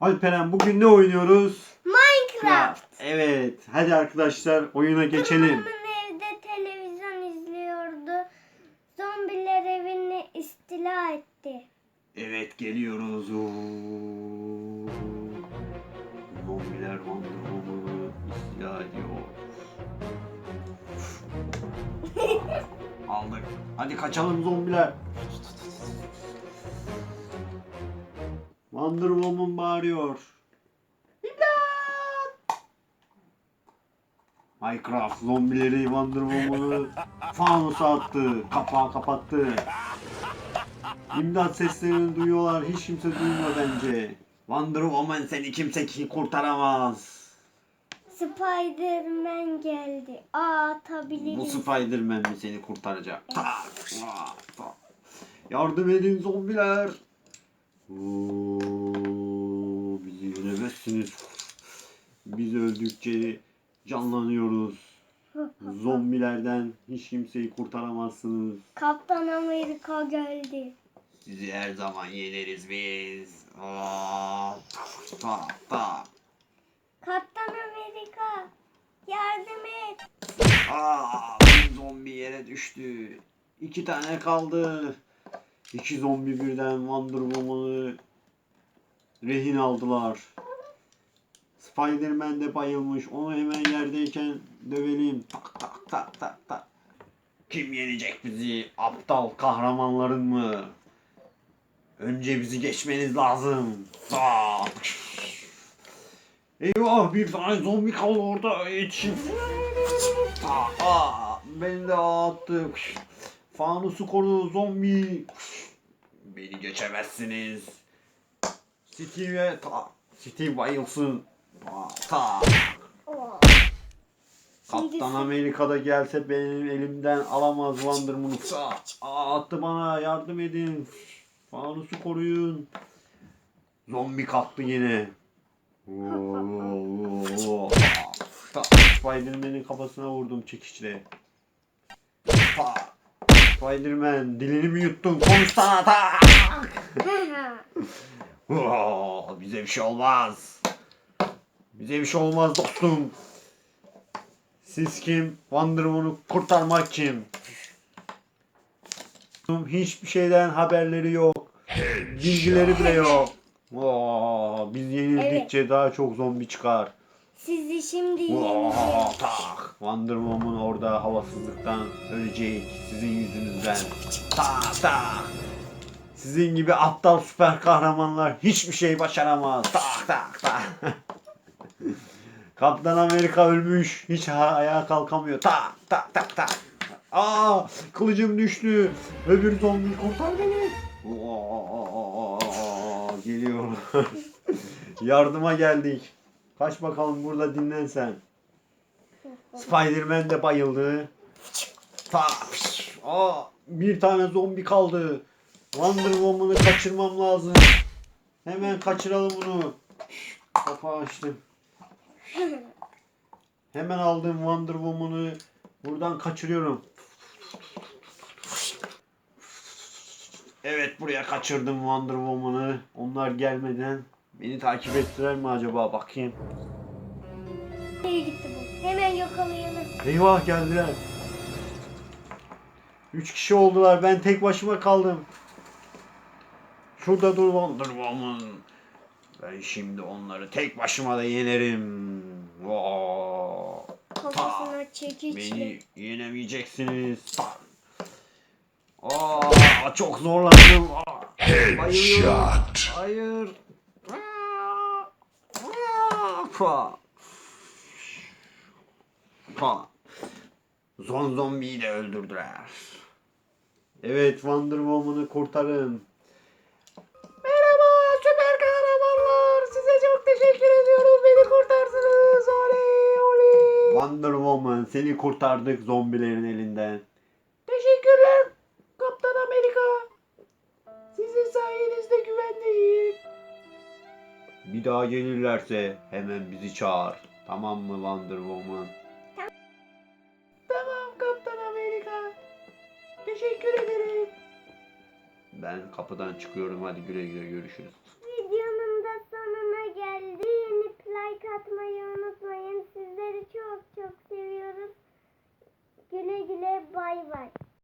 Alperen bugün ne oynuyoruz? Minecraft. Evet. Hadi arkadaşlar oyuna geçelim. Babamın evde televizyon izliyordu. Zombiler evini istila etti. Evet geliyoruz. Oo. Zombiler Wonderwoman'ı istila ediyor. Aldık. Hadi kaçalım zombiler. Wonder Woman bağırıyor. İmdat! Minecraft zombileri Wonder Woman'ı fanusa attı. Kapağı kapattı. İmdat seslerini duyuyorlar. Hiç kimse duymuyor bence. Wonder Woman seni kimse ki kurtaramaz. Spiderman geldi. Aa Bu atabiliriz. Spider-Man mi seni kurtaracak? Tak, tak, tak. Yardım edin zombiler. Oo, yenemezsiniz. Biz öldükçe canlanıyoruz. Zombilerden hiç kimseyi kurtaramazsınız. Kaptan Amerika geldi. Sizi her zaman yeneriz biz. Aa. Kaptan Amerika yardım et. Aa, bir zombi yere düştü. İki tane kaldı. İki zombi birden Wonder Woman'ı rehin aldılar. Spider-Man de bayılmış. Onu hemen yerdeyken dövelim. Tak tak tak tak tak. Kim yenecek bizi? Aptal kahramanların mı? Önce bizi geçmeniz lazım. Tak. Eyvah bir tane zombi kaldı orada. Yetişin. Beni de attı. Fanusu koru zombi. Beni geçemezsiniz. Steve ta. Steve bayılsın. Aa, ta. Oo. Kaptan Amerika'da gelse benim elimden alamaz Wonder. Aa, attı bana yardım edin. Fanusu koruyun. Zombi kalktı yine. Spider-Man'in kafasına vurdum çekiçle. Ta, Spider-Man dilini mi yuttun? Konuşsana tak! Bize bir şey olmaz. Bize bir şey olmaz dostum. Siz kim? Wonder Woman'ı kurtarmak kim? Hiçbir şeyden haberleri yok. Bilgileri bile yok. Oo, biz yenildikçe daha çok zombi çıkar. Sizi şimdi yeneceğim. tak. Wonder Woman orada havasızlıktan ölecek sizin yüzünüzden. Tak tak. Sizin gibi aptal süper kahramanlar hiçbir şey başaramaz. Tak tak tak. Kaptan Amerika ölmüş. Hiç ayağa kalkamıyor. Tak tak tak tak. Aa, kılıcım düştü. Öbür zombi kurtar beni. Oo, geliyor. Yardıma geldik. Kaç bakalım burada dinlen sen. Spider-Man de bayıldı. Ta, piş, aa, bir tane zombi kaldı. Wonder Woman'ı kaçırmam lazım. Hemen kaçıralım bunu. Kapağı açtım. Hemen aldım Wonder Woman'ı. Buradan kaçırıyorum. Evet buraya kaçırdım Wonder Woman'ı. Onlar gelmeden beni takip ettiler mi acaba bakayım. Nereye gitti bu? Hemen yakalayalım. Eyvah geldiler. Üç kişi oldular. Ben tek başıma kaldım. Şurada dur Wonder Woman. Ben şimdi onları tek başıma da yenerim. Vaa. Kafasına çekiçle. Beni yenemeyeceksiniz. Aa, çok zorlandım. Aa, bayılıyorum. Headshot. Hayır. Pa. Pa. Zon zombiyi de öldürdüler. Evet Wonder Woman'ı kurtarın. Seni kurtardık zombilerin elinden. Teşekkürler Kaptan Amerika. Sizin sayenizde güvendeyim. Bir daha gelirlerse hemen bizi çağır. Tamam mı Wonder Woman? Tamam Kaptan Amerika. Teşekkür ederim. Ben kapıdan çıkıyorum. Hadi güle güle görüşürüz.